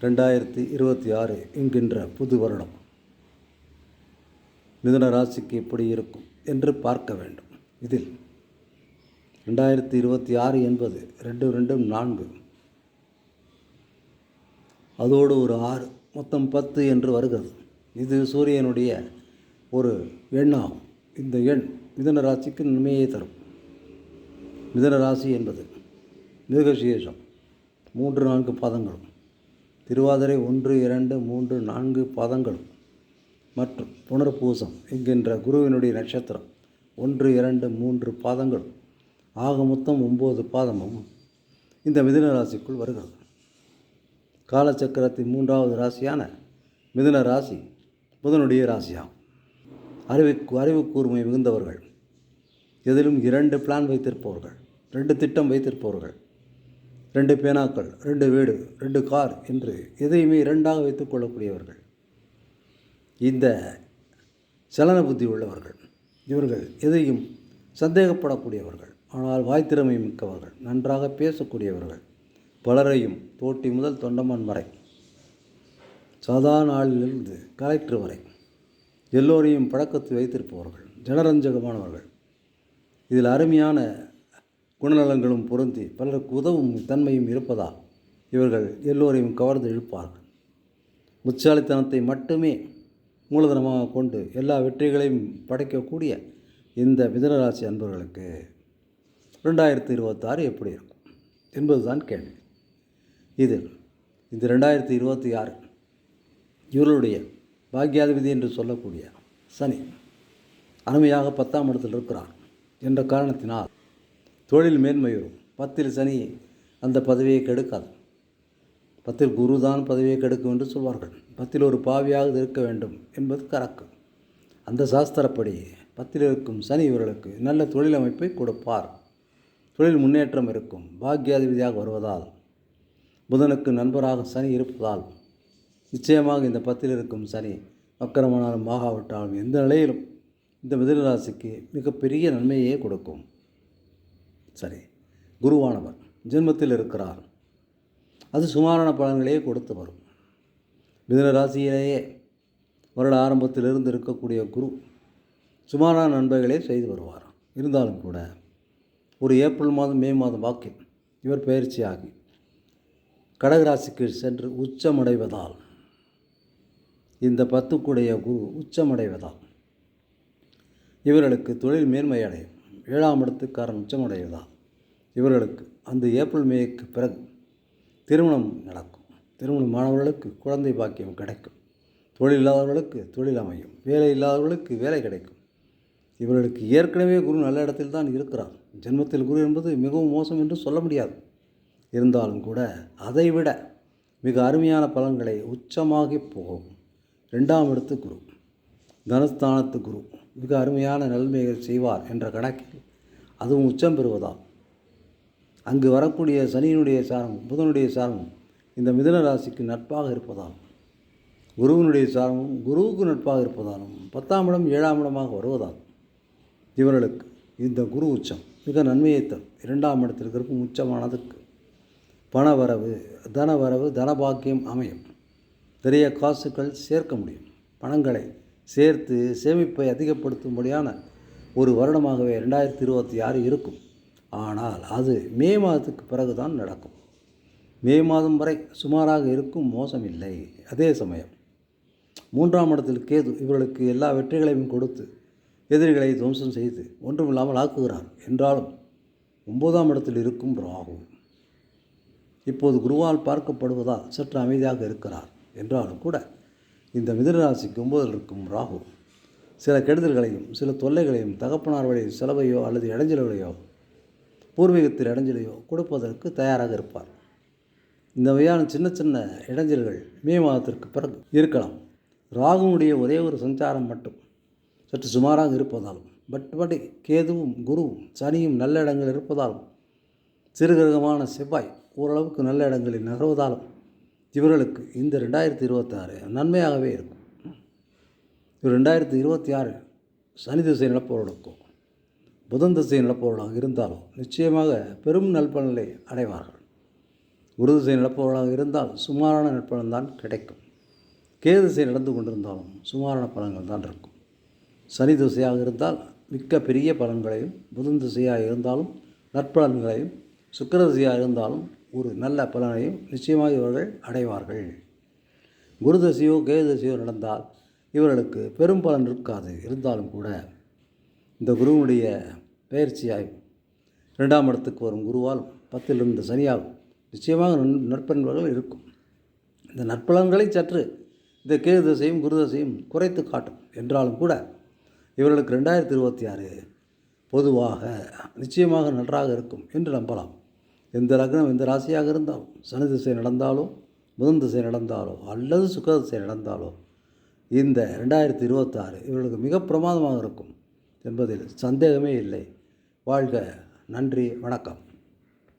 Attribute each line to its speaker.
Speaker 1: ரெண்டாயிரத்தி இருபத்தி ஆறு என்கின்ற புது வருடம் மிதுன ராசிக்கு எப்படி இருக்கும் என்று பார்க்க வேண்டும். இதில் ரெண்டாயிரத்தி இருபத்தி ஆறு என்பது ரெண்டு ரெண்டும் நான்கு. அதோடு ஒரு ஆறு மொத்தம் பத்து என்று வருகிறது. இது சூரியனுடைய ஒரு எண்ணாகும். இந்த எண் மிதன ராசிக்கு நன்மையை தரும். மிதன ராசி என்பது மிருகசீஷம். மூன்று நான்கு பாதங்களும். திருவாதிரை ஒன்று இரண்டு மூன்று நான்கு பாதங்களும் மற்றும் புனர்பூசம் என்கின்ற குருவினுடைய நட்சத்திரம் ஒன்று இரண்டு மூன்று பாதங்களும். ஆக மொத்தம் ஒம்பது பாதமும் இந்த மிதுன ராசிக்குள் வருகிறது. காலச்சக்கரத்தின் மூன்றாவது ராசியான மிதுன ராசி புதனுடைய ராசியாகும். அறிவு அறிவு கூர்மை மிகுந்தவர்கள். எதிலும் இரண்டு பிளான் வைத்திருப்பவர்கள் ரெண்டு திட்டம் வைத்திருப்பவர்கள். ரெண்டு பேனாக்கள் ரெண்டு வீடு ரெண்டு கார் என்று எதையுமே இரண்டாக வைத்துக் கொள்ளக்கூடியவர்கள். இந்த சலன புத்தி உள்ளவர்கள் இவர்கள் எதையும் சந்தேகப்படக்கூடியவர்கள். ஆனால் வாய்த்திறமை மிக்கவர்கள் நன்றாக பேசக்கூடியவர்கள். பலரையும் தோட்டி முதல் தொண்டமான் வரை சாதாரண ஆளிலிருந்து கலெக்டர் வரை எல்லோரையும் பழக்கத்தில் வைத்திருப்பவர்கள் ஜனரஞ்சகமானவர்கள். இதில் அருமையான குணநலங்களும் பொருந்தி பலருக்கு உதவும் தன்மையும் இருப்பதால் இவர்கள் எல்லோரையும் கவர்ந்து இழுப்பார்கள். முச்சாலித்தனத்தை மட்டுமே மூலதனமாக கொண்டு எல்லா வெற்றிகளையும் படைக்கக்கூடிய இந்த மிதனராசி அன்பர்களுக்கு ரெண்டாயிரத்தி இருபத்தாறு எப்படி இருக்கும்? என்பதுதான் கேள்வி. இதில் இந்த ரெண்டாயிரத்தி இருபத்தி ஆறு இவர்களுடைய பாக்யாதிபதி என்று சொல்லக்கூடிய சனி அருமையாக பத்தாம் இடத்தில் இருக்கிறார் என்ற காரணத்தினால் தொழில் மேன்மையுறும் பத்தில் சனி அந்த பதவியை கெடுக்காது. பத்தில் குரு தான் பதவியை கெடுக்கும் என்று சொல்வார்கள். பத்தில் ஒரு பாவியாக இருக்க வேண்டும் என்பது கரக்கு அந்த சாஸ்திரப்படி பத்தில் இருக்கும் சனி இவர்களுக்கு நல்ல தொழில் அமைப்பை கொடுப்பார். தொழில் முன்னேற்றம் இருக்கும். பாக்கியாதிபதியாக வருவதால் புதனுக்கு நண்பராக சனி இருப்பதால் நிச்சயமாக இந்த பத்தில் இருக்கும் சனி வக்கரமானாலும் ஆகாவிட்டாலும் எந்த நிலையிலும் இந்த மிதனராசிக்கு மிகப்பெரிய நன்மையே கொடுக்கும். சரி குருவானவர் ஜென்மத்தில் இருக்கிறார். அது சுமாரான பலன்களையே கொடுத்து வரும். மிதன ராசியிலேயே வருட ஆரம்பத்திலிருந்து இருக்கக்கூடிய குரு சுமாரான நண்பர்களே செய்து வருவார். இருந்தாலும் கூட ஒரு ஏப்ரல் மாதம் மே மாதம் வாக்கில் இவர் பயிற்சியாகி கடகராசிக்கு சென்று உச்சமடைவதால் இந்த பத்துக்குடைய குரு உச்சமடைவதால் இவர்களுக்கு தொழில் மேன்மை அடையும் ஏழாம் இடத்துக்காரன் உச்சமடைவதால் இவர்களுக்கு அந்த ஏப்ரல் மேக்கு பிறகு திருமணம் நடக்கும். திருமணமானவர்களுக்கு குழந்தை பாக்கியம் கிடைக்கும். தொழில் இல்லாதவர்களுக்கு தொழில் அமையும். வேலை இல்லாதவர்களுக்கு வேலை கிடைக்கும். இவர்களுக்கு ஏற்கனவே குரு நல்ல இடத்தில் தான் இருக்கிறார். ஜென்மத்தில் குரு என்பது மிகவும் மோசம் என்று சொல்ல முடியாது. இருந்தாலும் கூட அதைவிட மிக அருமையான பலன்களை உச்சமாகி போகும். ரெண்டாம் இடத்து குரு. தனஸ்தானத்து குரு. மிக அருமையான நன்மைகள் செய்வார் என்ற கணக்கில் அதுவும் உச்சம் பெறுவதால். அங்கு வரக்கூடிய சனியினுடைய சாரமும் புதனுடைய சாரமும் இந்த மிதன ராசிக்கு நட்பாக இருப்பதால் குருவினுடைய சாரமும் குருவுக்கு நட்பாக இருப்பதாலும் பத்தாம் இடம் ஏழாம் இடமாக வருவதால் இவர்களுக்கு இந்த குரு உச்சம் மிக நன்மையை தரும். இரண்டாம் இடத்திற்கு இருக்கும் உச்சமானதுக்கு பணவரவு தனவரவு தனபாக்கியம் அமையும். நிறைய காசுகள் சேர்க்க முடியும். பணங்களை சேர்த்து சேமிப்பை அதிகப்படுத்தும்படியான ஒரு வருடமாகவே ரெண்டாயிரத்தி இருபத்தி ஆறு இருக்கும். ஆனால் அது மே மாதத்துக்கு பிறகு தான் நடக்கும். மே மாதம் வரை சுமாராக இருக்கும் மோசம் இல்லை அதே சமயம் மூன்றாம் இடத்தில் கேது இவர்களுக்கு எல்லா வெற்றிகளையும் கொடுத்து எதிரிகளை துவம்சம் செய்து ஒன்றுமில்லாமல் ஆக்குகிறார் என்றாலும் ஒன்பதாம் இடத்தில் இருக்கும் ராகு இப்போது குருவால் பார்க்கப்படுவதால் சற்று அமைதியாக இருக்கிறார். என்றாலும் கூட இந்த மிதனராசிக்கு ஒன்பதில் இருக்கும் ராகு. சில கெடுதல்களையும் சில தொல்லைகளையும் தகப்பனார் வழி செலவையோ அல்லது இடைஞ்சல்களையோ பூர்வீகத்தில் இடைஞ்சலையோ கொடுப்பதற்கு தயாராக இருப்பார். இந்த வகையான சின்ன சின்ன இடைஞ்சல்கள் மே மாதத்திற்கு பிறகு இருக்கலாம். ராகுனுடைய ஒரே ஒரு சஞ்சாரம் மட்டும். சற்று சுமாராக இருப்பதாலும் பட்படி கேதுவும் குருவும் சனியும் நல்ல இடங்கள் இருப்பதாலும் சிறுகிரகமான செவ்வாய் ஓரளவுக்கு நல்ல இடங்களில் நகர்வதாலும் இவர்களுக்கு இந்த ரெண்டாயிரத்தி இருபத்தாறு நன்மையாகவே இருக்கும். இவர் ரெண்டாயிரத்தி இருபத்தி ஆறு சனி திசை நிலப்பவர்களுக்கும் புதன் திசை நிலப்பவர்களாக இருந்தாலும் நிச்சயமாக பெரும் நல்பலனை அடைவார்கள். குரு திசை நிலப்பவர்களாக இருந்தால் சுமாரான நற்பலன் தான் கிடைக்கும். கேது திசை நடந்து கொண்டிருந்தாலும் சுமாரான பலன்கள் தான் இருக்கும். சனி திசையாக இருந்தால் மிக்க பெரிய பலன்களையும் புதன் திசையாக இருந்தாலும் நற்பலன்களையும் சுக்கிர திசையாக இருந்தாலும் ஒரு நல்ல பலனையும் நிச்சயமாக இவர்கள் அடைவார்கள். குரு தசையோ நடந்தால் இவர்களுக்கு பெரும் பலன் இருக்காது. இருந்தாலும் கூட இந்த குருவுடைய பயிற்சியாய் இரண்டாம் இடத்துக்கு வரும் குருவால் பத்தில் இருந்த சனியால் நிச்சயமாக நன் நற்பண்புகள் இருக்கும். இந்த நற்பலன்களை சற்று இந்த கேது தசையும் குரு தசையும் குறைத்து காட்டும். என்றாலும் கூட இவர்களுக்கு ரெண்டாயிரத்தி இருபத்தி ஆறு பொதுவாக நிச்சயமாக நன்றாக இருக்கும் என்று நம்பலாம். எந்த லக்னம் எந்த ராசியாக இருந்தாலும் சனி திசை நடந்தாலோ புதன் திசை நடந்தாலோ அல்லது சுக்கர திசை நடந்தாலோ இந்த ரெண்டாயிரத்தி இருபத்தாறு இவர்களுக்கு மிக பிரமாதமாக இருக்கும் என்பதில் சந்தேகமே இல்லை. வாழ்க நன்றி வணக்கம்.